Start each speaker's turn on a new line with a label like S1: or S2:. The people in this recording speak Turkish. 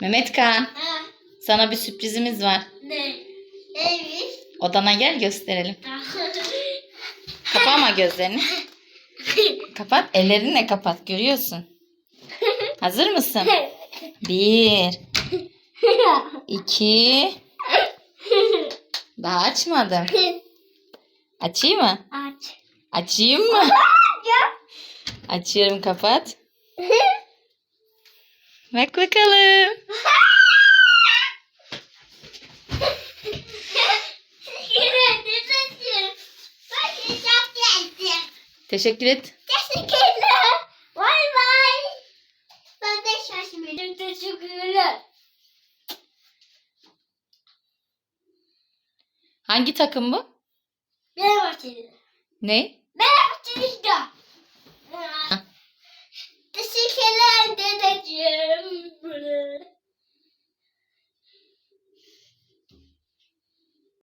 S1: Mehmetkan
S2: Ha,
S1: sana bir sürprizimiz var.
S2: ne? Neymiş?
S1: Odana gel gösterelim. Kapama gözlerini. Kapat. Ellerinle kapat. Görüyorsun. Hazır mısın? Bir. iki. Daha açmadım. Açayım mı?
S2: Aç.
S1: Açayım mı? Açıyorum kapat. Bak bakalım. Teşekkür et.
S2: Teşekkürler. Bay bay. Ben de şaşırdım. Teşekkürler.
S1: Hangi takım bu?
S2: Açıldı.
S1: Ne?
S2: Açıldı.